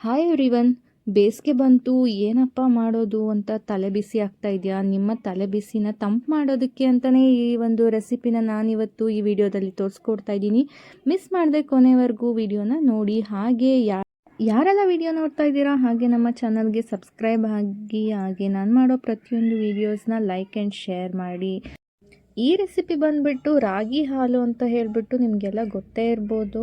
Hi everyone, ಬೇಸಿಗೆ ಬಂತು, ಏನಪ್ಪ ಮಾಡೋದು ಅಂತ ತಲೆ ಬಿಸಿ ಆಗ್ತಾ ಇದೆಯಾ? ನಿಮ್ಮ ತಲೆ ಬಿಸಿನ ತಂಪು ಮಾಡೋದಕ್ಕೆ ಅಂತಲೇ ಈ ಒಂದು ರೆಸಿಪಿನ ನಾನಿವತ್ತು ಈ ವಿಡಿಯೋದಲ್ಲಿ ತೋರಿಸ್ಕೊಡ್ತಾ ಇದ್ದೀನಿ. ಮಿಸ್ ಮಾಡದೆ ಕೊನೆವರೆಗೂ ವಿಡಿಯೋನ ನೋಡಿ. ಹಾಗೆ ಯಾ, ಯಾರೆಲ್ಲ ವಿಡಿಯೋ ನೋಡ್ತಾ ಇದ್ದೀರಾ, ಹಾಗೆ ನಮ್ಮ ಚಾನಲ್ಗೆ ಸಬ್ಸ್ಕ್ರೈಬ್ ಆಗಿ, ಹಾಗೆ ನಾನು ಮಾಡೋ ಪ್ರತಿಯೊಂದು ವಿಡಿಯೋಸ್ನ ಲೈಕ್ ಆ್ಯಂಡ್ ಶೇರ್ ಮಾಡಿ. ಈ ರೆಸಿಪಿ ಬಂದುಬಿಟ್ಟು ರಾಗಿ ಹಾಲು ಅಂತ ಹೇಳಿಬಿಟ್ಟು ನಿಮಗೆಲ್ಲ ಗೊತ್ತೇ ಇರ್ಬೋದು.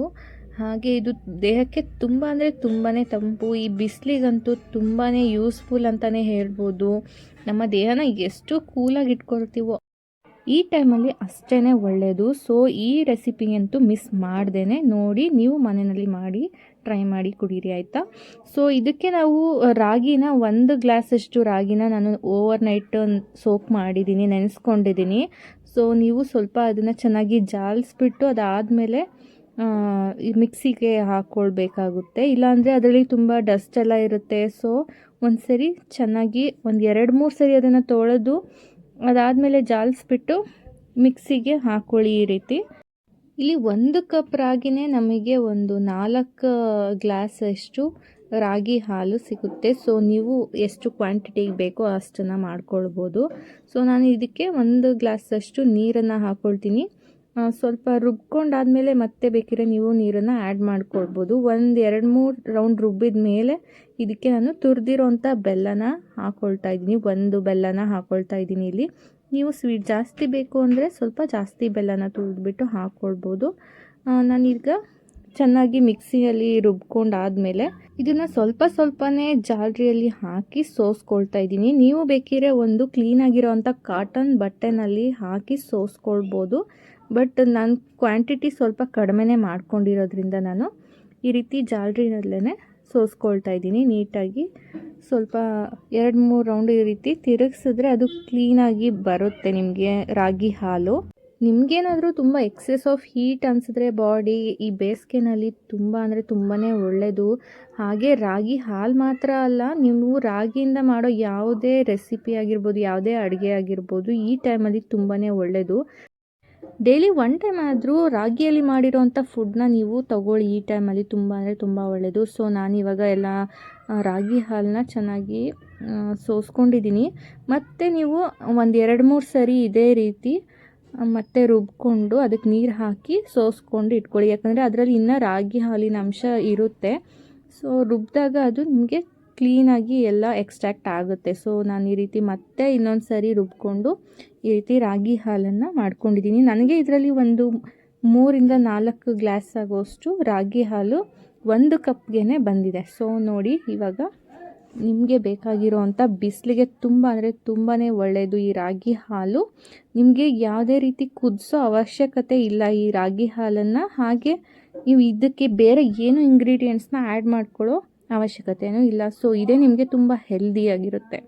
ಹಾಗೆ ಇದು ದೇಹಕ್ಕೆ ತುಂಬ ಅಂದರೆ ತುಂಬಾ ತಂಪು, ಈ ಬಿಸಿಲಿಗಂತೂ ತುಂಬಾ ಯೂಸ್ಫುಲ್ ಅಂತಲೇ ಹೇಳ್ಬೋದು. ನಮ್ಮ ದೇಹನ ಎಷ್ಟು ಕೂಲಾಗಿ ಇಟ್ಕೊಳ್ತೀವೋ ಈ ಟೈಮಲ್ಲಿ ಅಷ್ಟೇ ಒಳ್ಳೆಯದು ಸೊ ಈ ರೆಸಿಪಿಯಂತೂ ಮಿಸ್ ಮಾಡ್ದೇ ನೋಡಿ, ನೀವು ಮನೆಯಲ್ಲಿ ಮಾಡಿ ಟ್ರೈ ಮಾಡಿ ಕುಡೀರಿ, ಆಯಿತಾ? ಸೊ ಇದಕ್ಕೆ ನಾವು ರಾಗಿನ ಒಂದು ಗ್ಲಾಸಷ್ಟು ರಾಗಿನ ನಾನು ಓವರ್ ನೈಟ್ ಸೋಕ್ ಮಾಡಿದ್ದೀನಿ, ನೆನೆಸ್ಕೊಂಡಿದ್ದೀನಿ. ಸೊ ನೀವು ಸ್ವಲ್ಪ ಅದನ್ನು ಚೆನ್ನಾಗಿ ಜಾಲಿಸ್ಬಿಟ್ಟು ಅದಾದಮೇಲೆ ಈ ಮಿಕ್ಸಿಗೆ ಹಾಕ್ಕೊಳ್ಬೇಕಾಗುತ್ತೆ ಇಲ್ಲಾಂದರೆ ಅದರಲ್ಲಿ ತುಂಬ ಡಸ್ಟ್ ಎಲ್ಲ ಇರುತ್ತೆ. ಸೊ ಒಂದು ಸರಿ ಚೆನ್ನಾಗಿ ಒಂದು ಎರಡು ಮೂರು ಸರಿ ಅದನ್ನು ತೊಳೆದು ಅದಾದಮೇಲೆ ಜಾಲಿಸ್ಬಿಟ್ಟು ಮಿಕ್ಸಿಗೆ ಹಾಕ್ಕೊಳ್ಳಿ ಈ ರೀತಿ. ಇಲ್ಲಿ ಒಂದು ಕಪ್ ರಾಗಿನೇ ನಮಗೆ ಒಂದು ನಾಲ್ಕು ಗ್ಲಾಸ್ ಅಷ್ಟು ರಾಗಿ ಹಾಲು ಸಿಗುತ್ತೆ. ಸೊ ನೀವು ಎಷ್ಟು ಕ್ವಾಂಟಿಟಿಗೆ ಬೇಕೋ ಅಷ್ಟನ್ನು ಮಾಡ್ಕೊಳ್ಬೋದು. ಸೊ ನಾನು ಇದಕ್ಕೆ ಒಂದು ಗ್ಲಾಸಷ್ಟು ನೀರನ್ನು ಹಾಕ್ಕೊಳ್ತೀನಿ ಸ್ವಲ್ಪ ರುಬ್ಕೊಂಡಾದಮೇಲೆ ಮತ್ತೆ ಬೇಕಿದ್ರೆ ನೀವು ನೀರನ್ನು ಆ್ಯಡ್ ಮಾಡ್ಕೊಳ್ಬೋದು. ಒಂದು ಎರಡು ಮೂರು ರೌಂಡ್ ರುಬ್ಬಿದ ಮೇಲೆ ಇದಕ್ಕೆ ನಾನು ತುರಿದಿರೋಂಥ ಬೆಲ್ಲನ ಹಾಕ್ಕೊಳ್ತಾ ಇದ್ದೀನಿ. ಒಂದು ಬೆಲ್ಲನ ಹಾಕ್ಕೊಳ್ತಾ ಇದ್ದೀನಿ ಇಲ್ಲಿ. ನೀವು ಸ್ವೀಟ್ ಜಾಸ್ತಿ ಬೇಕು ಅಂದರೆ ಸ್ವಲ್ಪ ಜಾಸ್ತಿ ಬೆಲ್ಲನ ತುರಿದ್ಬಿಟ್ಟು ಹಾಕ್ಕೊಳ್ಬೋದು ನಾನೀಗ ಚೆನ್ನಾಗಿ ಮಿಕ್ಸಿಯಲ್ಲಿ ರುಬ್ಕೊಂಡಾದಮೇಲೆ ಇದನ್ನು ಸ್ವಲ್ಪ ಸ್ವಲ್ಪನೇ ಜಾಲರಿಯಲ್ಲಿ ಹಾಕಿ ಸೋಸ್ಕೊಳ್ತಾ ಇದ್ದೀನಿ. ನೀವು ಬೇಕಿದ್ರೆ ಒಂದು ಕ್ಲೀನಾಗಿರೋ ಅಂಥ ಕಾಟನ್ ಬಟ್ಟೆನಲ್ಲಿ ಹಾಕಿ ಸೋಸ್ಕೊಳ್ಬೋದು. ಬಟ್ ನಾನು ಕ್ವಾಂಟಿಟಿ ಸ್ವಲ್ಪ ಕಡಿಮೆನೇ ಮಾಡ್ಕೊಂಡಿರೋದ್ರಿಂದ ನಾನು ಈ ರೀತಿ ಜಾಲ್ರಿನಲ್ಲೇ ಸೋಸ್ಕೊಳ್ತಾ ಇದ್ದೀನಿ. ನೀಟಾಗಿ ಸ್ವಲ್ಪ ಎರಡು ಮೂರು ರೌಂಡ್ ಈ ರೀತಿ ತಿರುಗಿಸಿದ್ರೆ ಅದು ಕ್ಲೀನಾಗಿ ಬರುತ್ತೆ ನಿಮಗೆ ರಾಗಿ ಹಾಲು. ನಿಮಗೇನಾದರೂ ತುಂಬ ಎಕ್ಸೆಸ್ ಆಫ್ ಹೀಟ್ ಅನಿಸಿದ್ರೆ ಬಾಡಿ, ಈ ಬೇಸಿಗೆನಲ್ಲಿ ತುಂಬ ಅಂದರೆ ತುಂಬಾ ಒಳ್ಳೆಯದು ಹಾಗೆ ರಾಗಿ ಹಾಲು ಮಾತ್ರ ಅಲ್ಲ, ನೀವು ರಾಗಿಯಿಂದ ಮಾಡೋ ಯಾವುದೇ ರೆಸಿಪಿ ಆಗಿರ್ಬೋದು, ಯಾವುದೇ ಅಡುಗೆ ಆಗಿರ್ಬೋದು ಈ ಟೈಮಲ್ಲಿ ತುಂಬಾ ಒಳ್ಳೆಯದು ಡೈಲಿ ಒನ್ ಟೈಮ್ ಆದರೂ ರಾಗಿಯಲ್ಲಿ ಮಾಡಿರೋವಂಥ ಫುಡ್ನ ನೀವು ತಗೊಳ್ಳಿ. ಈ ಟೈಮಲ್ಲಿ ತುಂಬ ಅಂದರೆ ತುಂಬ ಒಳ್ಳೆಯದು ಸೊ ಇವಾಗ ಎಲ್ಲ ರಾಗಿ ಹಾಲನ್ನ ಚೆನ್ನಾಗಿ ಸೋಸ್ಕೊಂಡಿದ್ದೀನಿ ಮತ್ತು ನೀವು ಒಂದು ಎರಡು ಮೂರು ಸರಿ ಇದೇ ರೀತಿ ಮತ್ತೆ ರುಬ್ಕೊಂಡು ಅದಕ್ಕೆ ನೀರು ಹಾಕಿ ಸೋಸ್ಕೊಂಡು ಇಟ್ಕೊಳ್ಳಿ. ಯಾಕಂದರೆ ಅದರಲ್ಲಿ ಇನ್ನೂ ರಾಗಿ ಹಾಲಿನ ಅಂಶ ಇರುತ್ತೆ. ಸೊ ರುಬ್ಬಿದಾಗ ಅದು ನಿಮಗೆ ಕ್ಲೀನಾಗಿ ಎಲ್ಲ ಎಕ್ಸ್ಟ್ರಾಕ್ಟ್ ಆಗುತ್ತೆ. ಸೊ ನಾನು ಈ ರೀತಿ ಮತ್ತೆ ಇನ್ನೊಂದು ಸರಿ ರುಬ್ಕೊಂಡು ಈ ರೀತಿ ರಾಗಿ ಹಾಲನ್ನು ಮಾಡ್ಕೊಂಡಿದ್ದೀನಿ. ನನಗೆ ಇದರಲ್ಲಿ ಒಂದು ಮೂರಿಂದ ನಾಲ್ಕು ಗ್ಲಾಸ್ ಆಗೋಷ್ಟು ರಾಗಿ ಹಾಲು ಒಂದು ಕಪ್ಗೆ ಬಂದಿದೆ. ಸೊ ನೋಡಿ ಇವಾಗ ನಿಮಗೆ ಬೇಕಾಗಿರೋವಂಥ ಬಿಸಿಲಿಗೆ ತುಂಬ ಅಂದರೆ ತುಂಬಾ ಒಳ್ಳೆಯದು ಈ ರಾಗಿ ಹಾಲು. ನಿಮಗೆ ಯಾವುದೇ ರೀತಿ ಕುದಿಸೋ ಅವಶ್ಯಕತೆ ಇಲ್ಲ ಈ ರಾಗಿ ಹಾಲನ್ನು. ಹಾಗೆ ನೀವು ಇದಕ್ಕೆ ಬೇರೆ ಏನು ಇಂಗ್ರೀಡಿಯೆಂಟ್ಸ್ನ ಆ್ಯಡ್ ಮಾಡ್ಕೊಳ್ಳೋ ಅವಶ್ಯಕತೆಯೂ ಇಲ್ಲ. ಸೊ ಇದೇ ನಿಮಗೆ ತುಂಬ ಹೆಲ್ದಿಯಾಗಿರುತ್ತೆ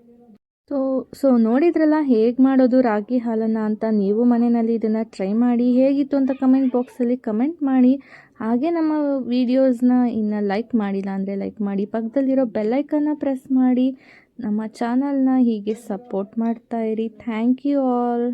ಸೊ ಸೊ ನೋಡಿದ್ರಲ್ಲ ಹೇಗೆ ಮಾಡೋದು ರಾಗಿ ಹಾಲನ್ನು ಅಂತ ನೀವು ಮನೆಯಲ್ಲಿ ಇದನ್ನು ಟ್ರೈ ಮಾಡಿ ಹೇಗಿತ್ತು ಅಂತ ಕಮೆಂಟ್ ಬಾಕ್ಸಲ್ಲಿ ಕಮೆಂಟ್ ಮಾಡಿ. ಹಾಗೆ ನಮ್ಮ ವೀಡಿಯೋಸ್ನ ಇನ್ನು ಲೈಕ್ ಮಾಡಿಲ್ಲ ಅಂದರೆ ಲೈಕ್ ಮಾಡಿ. ಪಕ್ಕದಲ್ಲಿರೋ ಬೆಲ್ಲೈಕನ್ನ ಪ್ರೆಸ್ ಮಾಡಿ. ನಮ್ಮ ಚಾನಲ್ನ ಹೀಗೆ ಸಪೋರ್ಟ್ ಮಾಡ್ತಾ ಇರಿ. Thank you all